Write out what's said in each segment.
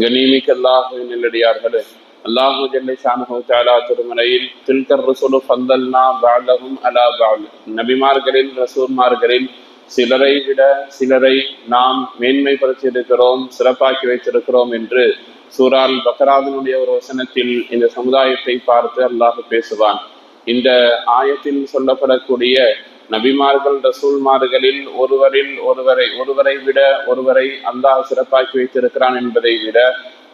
கண்ணியமிக்க அல்லாஹு நெல்லடியார்களே. அல்லாஹு ஜல்லை ஷானஹு தாலா திருமலையில் தில்கர் ரசூலு ஃபந்தல்னா பாலகும் அலா பால். நபிமார்களில் ரசூல்மார்களில் சிலரை விட சிலரை நாம் மேன்மைப்படுத்தியிருக்கிறோம் சிறப்பாக்கி வைத்திருக்கிறோம் என்று சூரால் பக்ராவினுடைய ஒரு வசனத்தில் இந்த சமுதாயத்தை பார்த்து அல்லாஹ் பேசுவான். இந்த ஆயத்தில் சொல்லப்படக்கூடிய நபிமார்கள் ரசூல்மார்களில் ஒருவரில் ஒருவரை ஒருவரை விட ஒருவரை அல்லாஹ் சிறப்பாக்கி வைத்திருக்கிறான் என்பதை விட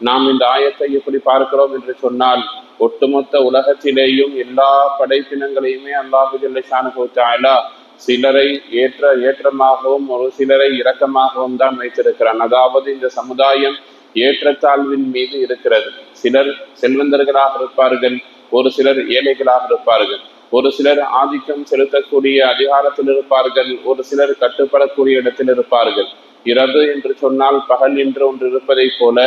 நாம் இந்த ஆயத்தை எப்படி பார்க்கிறோம் என்று சொன்னால் ஒட்டுமொத்த உலகத்திலேயும் எல்லா படைப்பினங்களையுமே அல்லாஹு ஜல்ல சிலரை ஏற்ற ஏற்றமாகவும் ஒரு சிலரை இரக்கமாகவும் தான் வைத்திருக்கிறான். அதாவது இந்த சமுதாயம் ஏற்றத்தாழ்வின் மீது இருக்கிறது. சிலர் செல்வந்தர்களாக இருப்பார்கள் ஒரு சிலர் ஏழைகளாக இருப்பார்கள். ஒரு சிலர் ஆதிக்கம் செலுத்தக்கூடிய அதிகாரத்தில் இருப்பார்கள் ஒரு சிலர் கட்டுப்படக்கூடிய இடத்தில் இருப்பார்கள். இரவு என்று சொன்னால் பகல் என்று ஒன்று இருப்பதை போல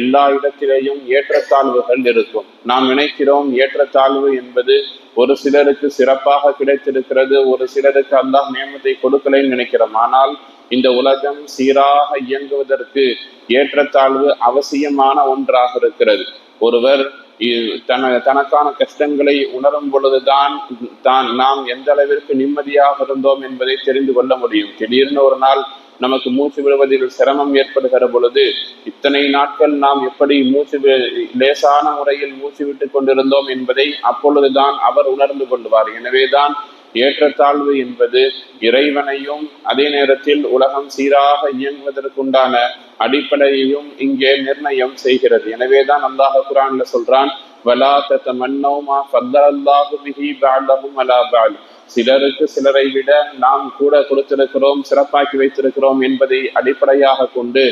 எல்லா இடத்திலேயும் ஏற்றத்தாழ்வுகள் இருக்கும். நாம் நினைக்கிறோம் ஏற்றத்தாழ்வு என்பது ஒரு சிலருக்கு சிறப்பாக கிடைத்திருக்கிறது ஒரு சிலருக்கு அல்லாஹ் நியமத்தை கொடுக்கலைன்னு நினைக்கிறோம். ஆனால் இந்த உலகம் சீராக இயங்குவதற்கு ஏற்றத்தாழ்வு அவசியமான ஒன்றாக இருக்கிறது. ஒருவர் தன தனக்கான கஷ்டங்களை உணரும் பொழுதுதான் தான் நாம் எந்த அளவிற்கு நிம்மதியாக இருந்தோம் என்பதை தெரிந்து கொள்ள முடியும். திடீர்னு ஒரு நாள் நமக்கு மூச்சு விடுவதில் சிரமம் ஏற்படுகிற பொழுது இத்தனை நாட்கள் நாம் எப்படி மூச்சு லேசான முறையில் மூச்சு விட்டு கொண்டிருந்தோம் என்பதை அப்பொழுதுதான் அவர் உணர்ந்து கொள்வார். எனவேதான் ஏற்றத்தாழ்வு என்பது இறைவனையும் அதே நேரத்தில் உலகம் சீராக இயங்குவதற்குண்டான அடிப்படையையும் இங்கே நிர்ணயம் செய்கிறது. எனவேதான் அல்லாஹ் குரான்ல சொல்றான் வலா தத்த மன்னோமா பிஹி பாலஹும் அலா பால். சிலருக்கு சிலரை விட நாம் கூட கொடுத்திருக்கிறோம் சிறப்பாக்கி வைத்திருக்கிறோம் என்பதை அடிப்படையாக கொண்டு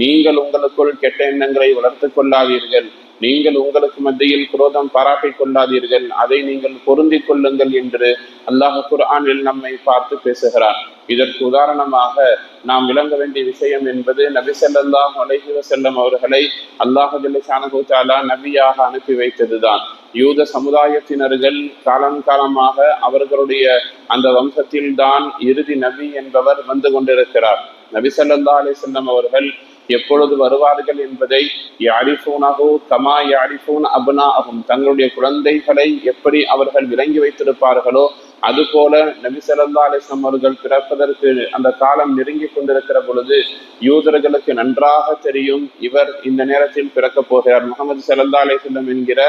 நீங்கள் உங்களுக்குள் கெட்ட எண்ணங்களை வளர்த்து கொள்ளாதீர்கள். நீங்கள் உங்களுக்கு மத்தியில் குரோதம் பாராட்டிக் கொள்ளாதீர்கள். அதை நீங்கள் பொருந்தி கொள்ளுங்கள் என்று அல்லாஹ் குர்ஆனில் நம்மை பார்த்து பேசுகிறார். இதற்கு உதாரணமாக நாம் விளங்க வேண்டிய விஷயம் என்பது நபி செல்லல்லாஹ் அலைஹி வசல்லம் அவர்களை அல்லாஹ் ஜல்லிஷானகுத்தாலா நபியாக அனுப்பி வைத்ததுதான். யூத சமுதாயத்தினர்கள் காலம் காலமாக அவர்களுடைய அந்த வம்சத்தில் தான் இறுதி நபி என்பவர் வந்து கொண்டிருக்கிறார். நபி சல்லா அலிசல்லம் அவர்கள் எப்பொழுது வருவார்கள் என்பதை யாரிஃபூனஹு கமா யாரிஃபூன் அபுனா அகும் தங்களுடைய குழந்தைகளை எப்படி அவர்கள் விளங்கி வைத்திருப்பார்களோ அதுபோல நபி அலிஸ்லாம் அவர்கள் பிறப்பதற்கு அந்த காலம் நெருங்கி கொண்டிருக்கிற பொழுது யூதர்களுக்கு நன்றாக தெரியும் இவர் இந்த நேரத்தில் பிறக்கப் போகிறார். முகமது சல்லா அலிஸ்லம் என்கிற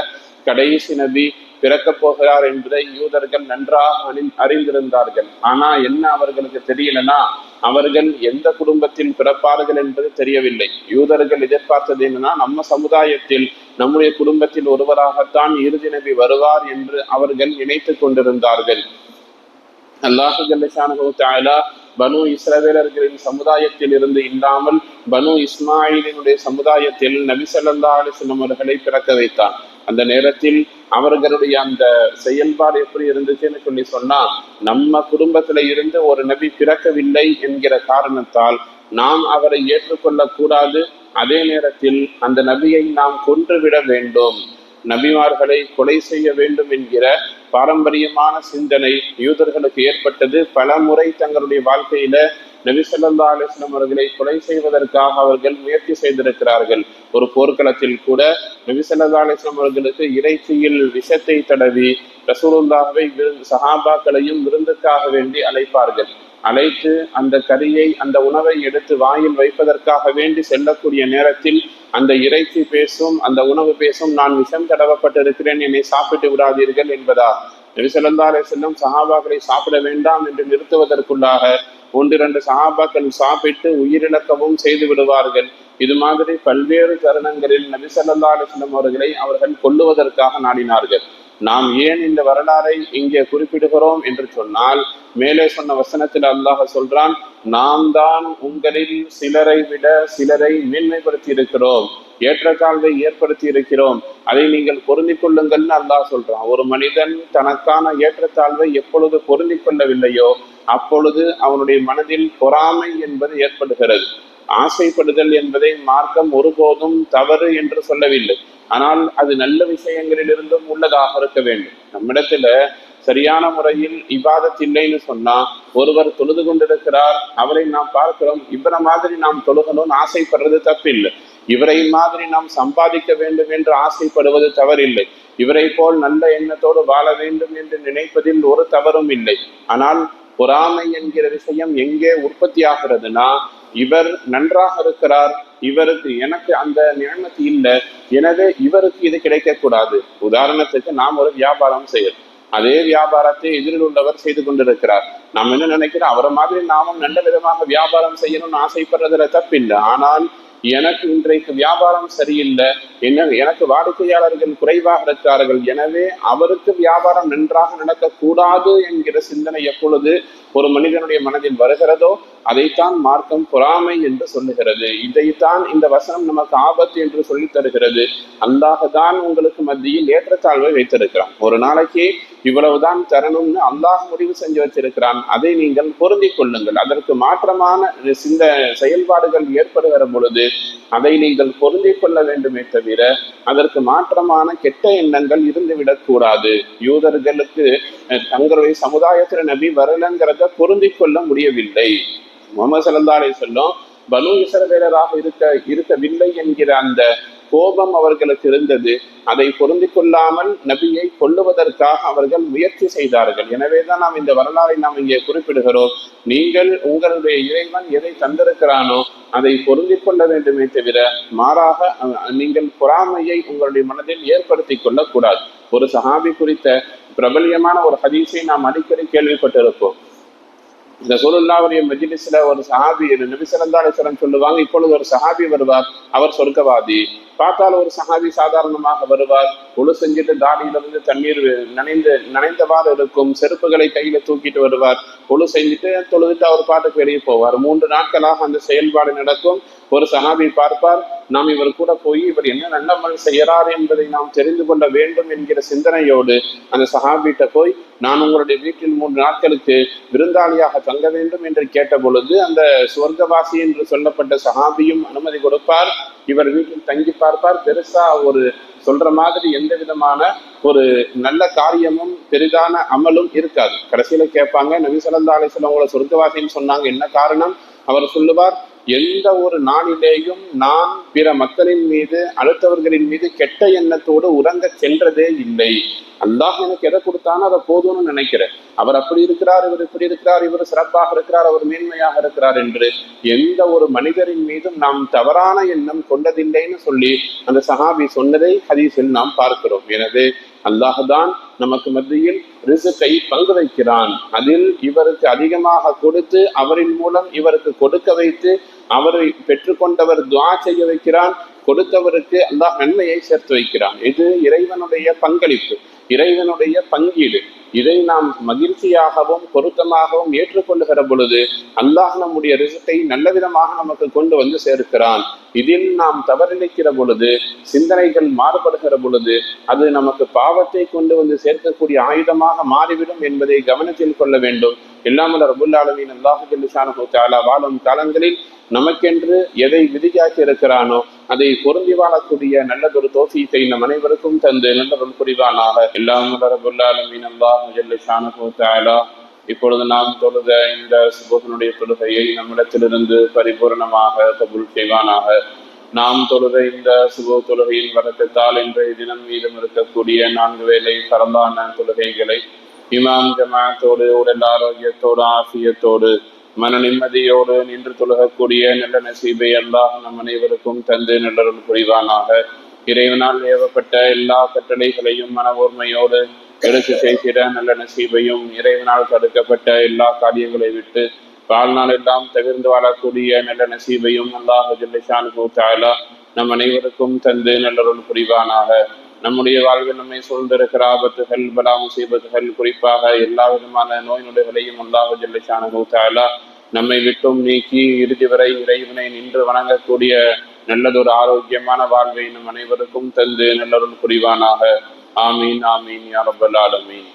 கடைசி நபி பிறக்கப் போகிறார் என்பதை யூதர்கள் நன்றாக அறிந்திருந்தார்கள். ஆனா என்ன அவர்களுக்கு தெரியலனா அவர்கள் எந்த குடும்பத்தில் பிறப்பார்கள் என்பது தெரியவில்லை. யூதர்கள் எதிர்பார்த்தது என்னன்னா நம்ம சமுதாயத்தில் நம்முடைய குடும்பத்தில் ஒருவராகத்தான் இறுதி நபி வருவார் என்று அவர்கள் நினைத்து கொண்டிருந்தார்கள். அல்லாஹு ஜல்லஷானு பனு இஸ்ரவேலர்களின் சமுதாயத்தில் இருந்து இல்லாமல் பனு இஸ்மாயிலினுடைய சமுதாயத்தில் நபி சல்லா அலிஸ்லம் அவர்களை பிறக்க வைத்தான். அந்த நேரத்தில் அவர்களுடைய அந்த செயல்பாடு எப்படி இருந்துச்சுன்னு சொல்லி சொன்னா நம்ம குடும்பத்துல இருந்து ஒரு நபி பிறக்கவில்லை என்கிற காரணத்தால் நாம் அவரை ஏற்றுக்கொள்ள கூடாது அதே நேரத்தில் அந்த நபியை நாம் கொன்றுவிட வேண்டும். நபிமார்களை கொலை செய்ய வேண்டும் என்கிற பாரம்பரியமான சிந்தனை யூதர்களுக்கு ஏற்பட்டது. பல முறை தங்களுடைய வாழ்க்கையில நபிசல்லா அலிஸ்லாம் அவர்களை கொலை செய்வதற்காக அவர்கள் முயற்சி செய்திருக்கிறார்கள். ஒரு போர்க்களத்தில் கூட நபிசல்லா அலிஸ்லாம் அவர்களுக்கு இறைச்சியில் விஷத்தை தடவி ரசூலுல்லாஹவை சஹாபாக்களையும் விருந்துக்காக வேண்டி அழைப்பார்கள். அழைத்து அந்த கரியை அந்த உணவை எடுத்து வாயில் வைப்பதற்காக வேண்டி செல்லக்கூடிய நேரத்தில் அந்த இறைச்சி பேசும் அந்த உணவு பேசும் நான் விஷம் தடவப்பட்டிருக்கிறேன் என்னை சாப்பிட்டு விடாதீர்கள் என்பதா நெரிசலந்தாலே செல்லும் சஹாபாக்களை சாப்பிட வேண்டாம் என்று நிறுத்துவதற்குள்ளாக ஒன்று இரண்டு சஹாபாக்கள் சாப்பிட்டு உயிரிழக்கவும் செய்து விடுவார்கள். இது மாதிரி பல்வேறு தருணங்களில் நபிசல்லா அலிஸ்லம் அவர்களை அவர்கள் கொல்லுவதற்காக நாடினார்கள். நாம் ஏன் இந்த வரலாறை இங்கே குறிப்பிடுகிறோம் என்று சொன்னால் மேலே சொன்ன வசனத்தில் அல்லாஹ் சொல்றான் நாம் தான் உங்களில் சிலரை விட சிலரை மேன்மைப்படுத்தி இருக்கிறோம் ஏற்றத்தாழ்வை ஏற்படுத்தி இருக்கிறோம் அதை நீங்கள் பொருந்தி கொள்ளுங்கள்னு அல்லாஹ் சொல்றான். ஒரு மனிதன் தனக்கான ஏற்றத்தாழ்வை எப்பொழுது பொருந்தி கொள்ளவில்லையோ அப்பொழுது அவனுடைய மனதில் பொறாமை என்பது ஏற்படுகிறது. ஆசைப்படுதல் என்பதை மார்க்கம் ஒருபோதும் தவறு என்று சொல்லவில்லை. ஆனால் அது நல்ல விஷயங்களிலிருந்தும் உள்ளதாக இருக்க வேண்டும். நம்மிடத்துல சரியான முறையில் இவாதத் இல்லைன்னு சொன்னா ஒருவர் தொழுது கொண்டிருக்கிறார் அவரை நாம் பார்க்கிறோம் இவரை மாதிரி நாம் தொழுகணும்னு ஆசைப்படுறது தப்பில்லை. இவரை மாதிரி நாம் சம்பாதிக்க வேண்டும் என்று ஆசைப்படுவது தவறில்லை. இவரை போல் நல்ல எண்ணத்தோடு வாழ வேண்டும் என்று நினைப்பதில் ஒரு தவறும் இல்லை. ஆனால் பொறாமை என்கிற விஷயம் எங்கே உற்பத்தி ஆகிறதுனா இவர் நன்றாக இருக்கிறார். இவருக்கு எனக்கு அந்த நியமத்து இல்லை. எனவே இவருக்கு இது கிடைக்கக்கூடாது. உதாரணத்துக்கு நாம் ஒரு வியாபாரம் செய்யறோம். அதே வியாபாரத்தை எதிரில் உள்ளவர் செய்து கொண்டிருக்கிறார். நாம் என்ன நினைக்கிறோம்? அவரை மாதிரி நாமும் நல்ல விதமாக வியாபாரம் செய்யணும்னு ஆசைப்படுறதுல தப்பில்லை. ஆனால் எனக்கு இன்றைக்கு வியாபாரம் சரியில்லை. என்ன எனக்கு வாடிக்கையாளர்கள் குறைவாக இருக்கிறார்கள். எனவே அவருக்கு வியாபாரம் நன்றாக நடக்கக்கூடாது என்கிற சிந்தனை எப்பொழுது ஒரு மனிதனுடைய மனதில் வருகிறதோ அதைத்தான் மார்க்கம் பொறாமை என்று சொல்லுகிறது. இதைத்தான் இந்த வசனம் நமக்கு ஆபத்து என்று சொல்லி தருகிறது. அல்லாஹ் தான் உங்களுக்கு மத்தியில் ஏற்றத்தாழ்வை வைத்திருக்கிறான். ஒரு நாளைக்கு இவ்வளவுதான் தரணும்னு அல்லாஹ் முடிவு செஞ்சு வச்சிருக்கிறான். அதை நீங்கள் பொருந்தி கொள்ளுங்கள். அதற்கு மாற்றமான சிந்த செயல்பாடுகள் ஏற்படுகிற பொழுது அதை நீங்கள் பொருந்தி கொள்ள வேண்டுமே தவிர அதற்கு மாற்றமான கெட்ட எண்ணங்கள் இருந்துவிடக் கூடாது. யூதர்களுக்கு தங்களுடைய சமுதாயத்தில் நபி வரலங்கிறத பொருந்தி கொள்ள முடியவில்லை. முகமது சல்லா அலி சொல்லும் பனு இசரவேலராக இருக்க இருக்கவில்லை என்கிற அந்த கோபம் அவர்களுக்கு இருந்தது. அதை பொருந்தி கொள்ளாமல் நபியை கொள்ளுவதற்காக அவர்கள் முயற்சி செய்தார்கள். எனவேதான் நாம் இந்த வரலாறை நாம் இங்கே குறிப்பிடுகிறோம். நீங்கள் உங்களுடைய இறைவன் எதை தந்திருக்கிறானோ அதை பொருந்தி கொள்ள வேண்டுமே தவிர மாறாக நீங்கள் பொறாமையை உங்களுடைய மனதில் ஏற்படுத்தி கொள்ளக்கூடாது. ஒரு சஹாபி குறித்த பிரபல்யமான ஒரு ஹதீஸை நாம் அடிக்கடி கேள்விப்பட்டிருப்போம். இந்த சூழல்லாவுடைய மெஜிலிஸ்ல ஒரு சஹாபி நபி சொல்லுவாங்க இப்பொழுது ஒரு சஹாபி வருவார் அவர் சொர்க்கவாதி. பார்த்தால் ஒரு சஹாபி சாதாரணமாக வருவார். ஒழு செஞ்சுட்டு தாடியிலிருந்து தண்ணீர் நனைந்து நனைந்தவாறு இருக்கும் செருப்புகளை கையில தூக்கிட்டு வருவார். ஒழு செஞ்சுட்டு தொழுதுட்டு அவர் பாட்டுக்கு வெளியே போவார். மூன்று நாட்களாக அந்த செயல்பாடு நடக்கும். ஒரு சஹாபி பார்ப்பார் நாம் இவர் கூட போய் இவர் என்ன நல்லமல் செய்யறார் என்பதை நாம் தெரிந்து கொள்ள வேண்டும் என்கிற சிந்தனையோடு அந்த சஹாபிட்ட போய் நான் உங்களுடைய வீட்டில் மூன்று நாட்களுக்கு விருந்தாளியாக தங்க வேண்டும் என்று கேட்ட பொழுது அந்த சுவர்க்கவாசி என்று சொல்லப்பட்ட சஹாபியும் அனுமதி கொடுப்பார். இவர் வீட்டில் தங்கி பார்ப்பார். பெருசா ஒரு சொல்ற மாதிரி எந்த விதமான ஒரு நல்ல காரியமும் பெரிதான அமலும் இருக்காது. கடைசியில கேட்பாங்க நபி சொல்லா அலிஸ்லாம் உங்களை சொர்க்கவாசின்னு சொன்னாங்க. என்ன காரணம்? அவர் சொல்லுவார் எந்த ஒரு நாளிலேயும் நான் பிற மக்களின் மீது அடுத்தவர்களின் மீது கெட்ட எண்ணத்தோடு உறங்க சென்றதே இல்லை. அல்லாஹ் எனக்கு எதை கொடுத்தானோ அதை போதும்னு நினைக்கிறேன். அவர் அப்படி இருக்கிறார் இவர் இப்படி இருக்கிறார் இவர் சிறப்பாக இருக்கிறார் அவர் மேன்மையாக இருக்கிறார் என்று எந்த ஒரு மனிதரின் மீதும் நாம் தவறான எண்ணம் கொண்டதில்லைன்னு சொல்லி அந்த சஹாபி சொன்னதை ஹதீஸில் நாம் பார்க்கிறோம். எனவே அல்லாஹுதான் நமக்கு மத்தியில் ரிசுக்கை பங்கு வைக்கிறான் அதில் இவருக்கு அதிகமாக கொடுத்து அவரின் மூலம் இவருக்கு கொடுக்க வைத்து அவரை பெற்றுக்கொண்டவர் துவா செய்ய வைக்கிறான். கொடுத்தவருக்கு அல்லாஹ் நன்மையை சேர்த்து வைக்கிறான். இது இறைவனுடைய பங்களிப்பு இறைவனுடைய பங்கீடு. இதை நாம் மகிழ்ச்சியாகவும் பொருத்தமாகவும் ஏற்றுக்கொள்ளுகிற பொழுது அல்லாஹ் நம்முடைய ரிசத்தை நல்ல விதமாக நமக்கு கொண்டு வந்து சேர்க்கிறான். இதில் நாம் தவறிழைக்கிற பொழுது சிந்தனைகள் மாறுபடுகிற பொழுது அது நமக்கு பாவத்தை கொண்டு வந்து சேர்க்கக்கூடிய ஆயுதமாக மாறிவிடும் என்பதை கவனத்தில் கொள்ள வேண்டும். இல்லாமல் ரபுல்லாலமின் அல்லாஹு ஜல்லிஷானு வாழும் காலங்களில் நமக்கென்று எதை விதியாக்கி இருக்கிறானோ அதை பொருந்தி வாழக்கூடிய நல்லதொரு தோசியத்தை நம் அனைவருக்கும் தந்து நல்லதொரு புரிவானாக எல்லாம் ரபுல்லாலமின் அல்லாஹு இப்பொழுது நாம் தொழுத இந்த சுபோகனுடைய தொழுகையை நம்மிடத்திலிருந்து பரிபூர்ணமாக கபுல் செய்வானாக. நாம் தொழுத இந்த சுப தொழுகையின் வழக்கத்தால் இன்றைய தினம் மீதும் இருக்கக்கூடிய நான்கு வேலை பரந்தான தொழுகைகளை இமாம் ஜமாத்தோடு உடல் ஆரோக்கியத்தோடு ஆசியத்தோடு மன நிம்மதியோடு நின்று தொழுகக்கூடிய நல்ல நசீபை அல்லாஹ் நம் அனைவருக்கும் தந்து நல்லருள் புரிவானாக. இறைவனால் ஏவப்பட்ட எல்லா கட்டளைகளையும் மன ஓர்மையோடு எடுத்து செய்கிற நல்ல நசீபையும் இறைவனால் தடுக்கப்பட்ட எல்லா காரியங்களை விட்டு வாழ்நாள் எல்லாம் தவிர்ந்து வாழக்கூடிய நல்ல நசீபையும் அல்லாஹ் ஜல்லிஷானு நம் அனைவருக்கும் தந்து நல்லருள் புரிவானாக. நம்முடைய வாழ்வில் நம்மை சூழ்ந்திருக்கிற ஆபத்துகள் பலா முசீபத்துகள் குறிப்பாக எல்லா விதமான நோய் நொடிகளையும் அல்லாஹு ஜல்லிஷானு நம்மை விட்டும் நீக்கி இறுதி வரை இறைவனை நின்று வணங்கக்கூடிய நல்லதொரு ஆரோக்கியமான வாழ்வை நம் அனைவருக்கும் தந்து நல்லொருள் புரிவானாக. ஆமீன் ஆமீன் யாரபல் ஆலமீன்.